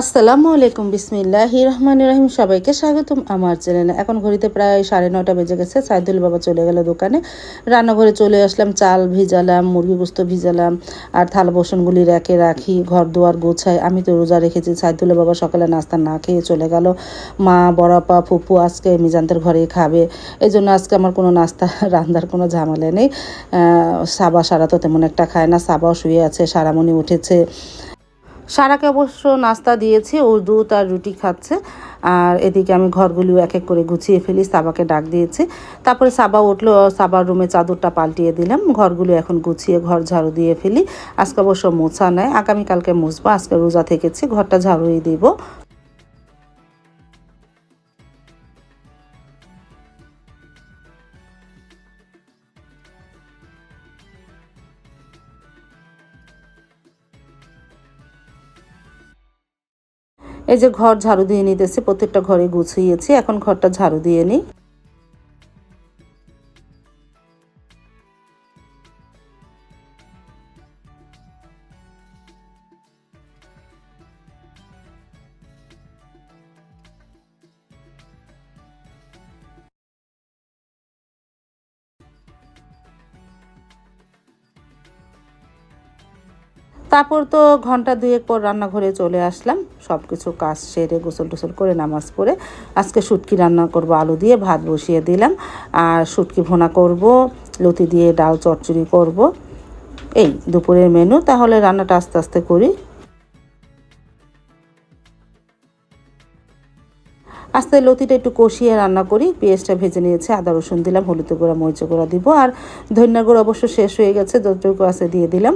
আসসালামু আলাইকুম বিসমিল্লাহ রহমান রহিম। সবাইকে স্বাগতম আমার চ্যানেলে। এখন ঘড়িতে প্রায় সাড়ে নটা বেজে গেছে। সাইদুল বাবা চলে গেল দোকানে। রান্নাঘরে চলে আসলাম, চাল ভিজালাম মুরগি গুস্ত ভিজালাম, আর থাল বসনগুলি রেখে রাখি, ঘর দুয়ার গোছাই। আমি তো রোজা রেখেছি, সাইদুল বাবা সকালে নাস্তা না খেয়ে চলে গেল। মা বড়াপা ফুপু আজকে মিজানদের ঘরে খাবে। এই জন্য আজকে আমার কোনো নাস্তা, রান্নার কোনো ঝামেলা নেই। সাবা সারা তো তেমন একটা খায় না। সাবাও শুয়ে আছে, সারামণি উঠেছে। সারাকে অবশ্য নাস্তা দিয়েছি, ও দুধ আর রুটি খাচ্ছে। আর এদিকে আমি ঘরগুলিও এক এক করে গুছিয়ে ফেলি, সাবাকে ডাক দিয়েছি। তারপরে সাবা উঠল, সাবার রুমে চাদরটা পাল্টিয়ে দিলাম। ঘরগুলো এখন গুছিয়ে ঘর ঝাড়ু দিয়ে ফেলি। আজকে অবশ্য মোছা নেয় আগামীকালকে মুছবো, আজকে রোজা থেকেছি, ঘরটা ঝাড়ুই দিব। এই যে ঘর ঝাড়ু দিয়ে নিতেছি প্রত্যেকটা ঘরে গুছিয়েছি এখন ঘরটা ঝাড়ু দিয়ে নিই। তারপর তো ঘণ্টা দুয়েক পর রান্নাঘরে চলে আসলাম। সব কিছু কাজ সেরে গোসল টোসল করে নামাজ পড়ে আজকে শুটকি রান্না করব, আলু দিয়ে ভাত বসিয়ে দিলাম। আর শুটকি ভোনা করব, লতি দিয়ে ডাল চচ্চড়ি করব। এই দুপুরের মেনু তাহলে রান্নাটা আস্তে আস্তে করি। আস্তে লতিটা একটু কষিয়ে রান্না করি। পেঁয়াজটা ভেজে নিয়েছে, আদা, রসুন দিলাম, হলুদ গুঁড়া, মরিচ গুঁড়া দিব। আর ধন্যার গুঁড়ো অবশ্য শেষ হয়ে গেছে, যতটুকু আছে দিয়ে দিলাম।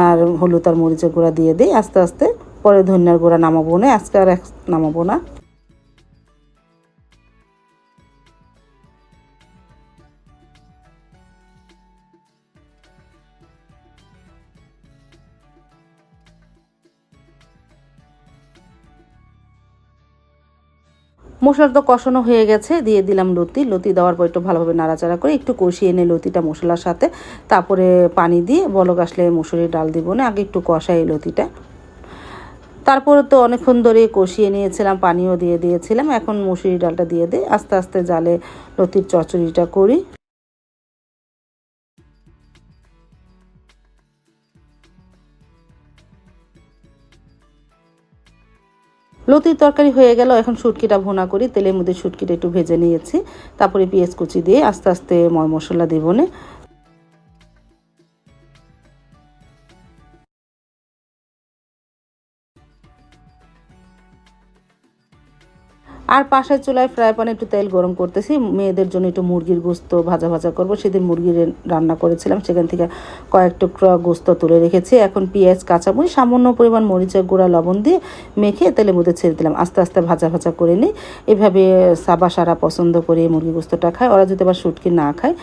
আর হলুদ আর মরিচের গুঁড়া দিয়ে দিই, আস্তে আস্তে। পরে ধন্যার গুঁড়া নামাবো না, আজকে আর এক নামাবো না। মশলা তো কষানো হয়ে গেছে, দিয়ে দিলাম লতি। লতি দেওয়ার পর একটু ভালোভাবে নাড়াচাড়া করে একটু কষিয়ে এনে লতিটা মশলার সাথে। তারপরে পানি দিয়ে বলক আসলে মুসুরির ডাল দিব না, আগে একটু কষাই লতিটা। তারপরে তো অনেকক্ষণ ধরে কষিয়ে নিয়েছিলাম, পানিও দিয়ে দিয়েছিলাম। এখন মুসুরি ডালটা দিয়ে দিই আস্তে আস্তে জালে লতির চচড়িটা করি। লতির তরকারি হয়ে গেল। এখন শুটকিটা ভোনা করি। তেলের মধ্যে শুটকিটা একটু ভেজে নিয়েছি। তারপরে পেঁয়াজ কুচি দিয়ে আস্তে আস্তে ময় মশলা দেবনে আর পাশের চুলায় ফ্রাই প্যানে একটু তেল গরম করতেছি। মেয়েদের জন্য একটু মুরগির গোস্ত ভাজা ভাজা করব। সেদিন মুরগির রান্না করেছিলাম। সেখান থেকে কয়েক টুকরা গোস্ত তুলে রেখেছি। এখন পেঁয়াজ, কাঁচামরিচ, সামান্য পরিমাণ মরিচের গুঁড়া, লবণ দিয়ে মেখে তেলের মধ্যে ছেড়ে দিলাম। আস্তে আস্তে ভাজা ভাজা করে নিই। এভাবে সাবা সারা পছন্দ করে মুরগি গোস্তটা খায়। ওরা যদি আবার শুটকি না খায়,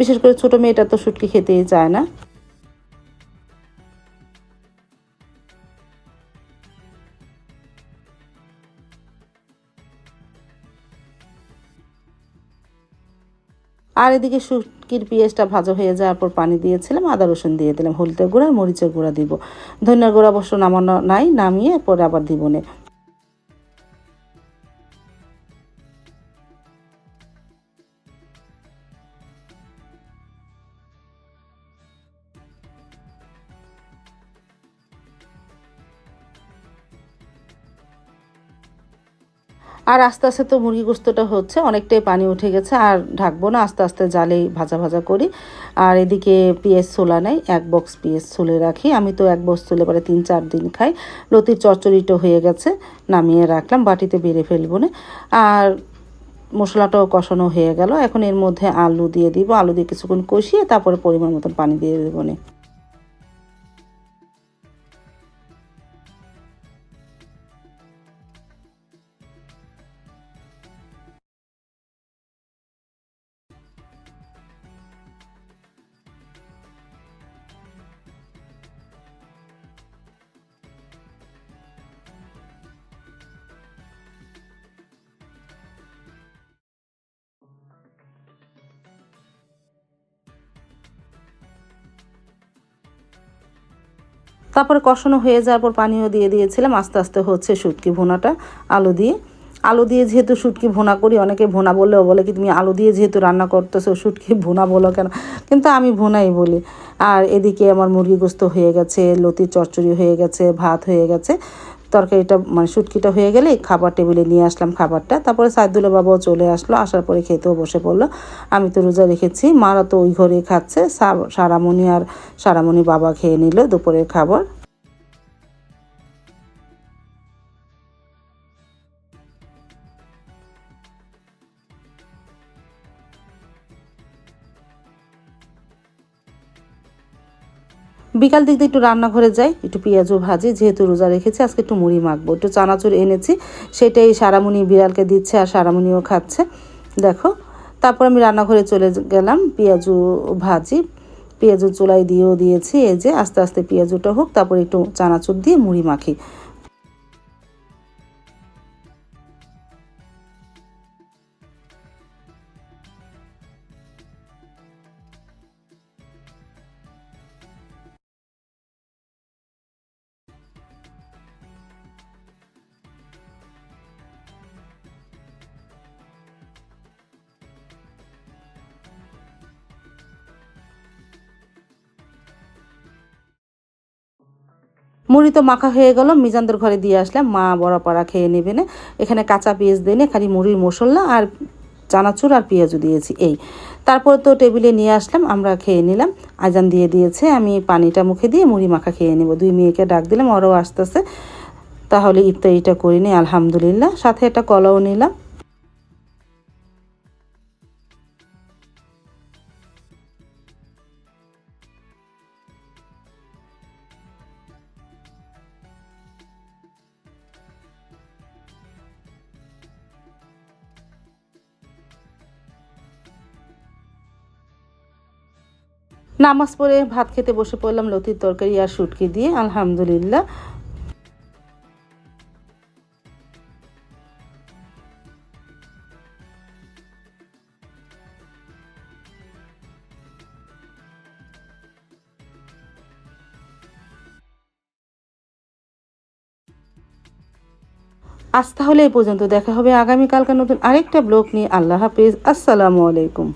বিশেষ করে ছোটো মেয়েটা তো শুটকি খেতেই চায় না। আর এদিকে শুটকির পেঁয়াজটা ভাজা হয়ে যাওয়ার পর পানি দিয়েছিলাম, আদা রসুন দিয়ে দিলাম, হলুদের গুঁড়া আর মরিচের গুঁড়া দিব। ধনিয়ার গুঁড়া অবশ্য নামানো নাই, নামিয়ে পরে আবার দিব আর আস্তে আস্তে তো মুরগি গোস্তটা হচ্ছে, অনেকটাই পানি উঠে গেছে, আর ঢাকবো না, আস্তে আস্তে জালেই ভাজা ভাজা করি। আর এদিকে পেঁয়াজ ছোলা নেই, এক বক্স পেঁয়াজ ছুলে রাখি। আমি তো এক বক্স ছুলে পরে তিন চার দিন খাই। লতির চচ্চড়িটা হয়ে গেছে, নামিয়ে রাখলাম, বাটিতে বেড়ে ফেলব না। আর মশলাটাও কষানো হয়ে গেল। এখন এর মধ্যে আলু দিয়ে দিব, আলু দিয়ে কিছুক্ষণ কষিয়ে তারপরে পরিমাণ মতন পানি দিয়ে দেবো না। তারপরে কষানো হয়ে যাওয়ার পর পানিও দিয়ে দিয়েছিলাম। আস্তে আস্তে হচ্ছে শুটকি ভোনাটা। আলু দিয়ে। আলু দিয়ে যেহেতু শুটকি ভোনা করি, অনেকে ভোনা বললেও বলে কি, তুমি আলু দিয়ে যেহেতু রান্না করতেছো, শুটকি ভোনা বলো কেন? কিন্তু আমি ভোনাই বলি। আর এদিকে আমার মুরগি গোস্ত হয়ে গেছে, লতির চচ্চড়ি হয়ে গেছে, ভাত হয়ে গেছে। তরকারিটা মানে শুটকিটা হয়ে গেলেই খাবার টেবিলে নিয়ে আসলাম খাবারটা। তারপরে সাইদুল্লা বাবাও চলে আসলো, আসার পরে খেতেও বসে পড়ল। আমি তো রোজা রেখেছি, মারা তো ওই ঘরে খাচ্ছে সারামণি আর সারামণি বাবা খেয়ে নিল দুপুরের খাবার। বিকাল দিক দিয়ে একটু রান্নাঘরে যাই, একটু পেঁয়াজও ভাজি, যেহেতু রোজা রেখেছি, আজকে একটু মুড়ি মাখবো। একটু চানাচুর এনেছি, সেটাই সারামুনি বিড়ালকে দিচ্ছে আর সারামুনিও খাচ্ছে। দেখো, তারপর আমি রান্নাঘরে চলে গেলাম, পেঁয়াজু ভাজি পেঁয়াজু চুলাই দিয়েও দিয়েছি, এই যে আস্তে আস্তে পেঁয়াজুটা হোক, তারপর একটু চানাচুর দিয়ে মুড়ি মাখি। মুড়ি তো মাখা হয়ে গেল, মিজানদের ঘরে দিয়ে আসলাম, মা বড় পাড়া খেয়ে নেবে না। এখানে কাঁচা পেঁয়াজ দিয়ে নে খালি মুড়ির মশলা আর চানাচুর আর পেঁয়াজও দিয়েছি, এই। তারপর তো টেবিলে নিয়ে আসলাম, আমরা খেয়ে নিলাম। আজান দিয়ে দিয়েছে, আমি পানিটা মুখে দিয়ে মুড়ি মাখা খেয়ে নেব। দুই মেয়েকে ডাক দিলাম, ওরাও আসতেছে। তাহলে ইফতারিটা করে নিই, আলহামদুলিল্লাহ। সাথে একটা কলাও নিলাম। নামাজ পড়ে ভাত খেতে বসে পড়লাম, লতির তরকারি আর শুটকি দিয়ে, আলহামদুলিল্লাহ। আজ তাহলে এই পর্যন্ত দেখা হবে। আগামীকালকার নতুন আরেকটা ব্লগ নিয়ে। আল্লাহ হাফিজ। আসসালামু আলাইকুম।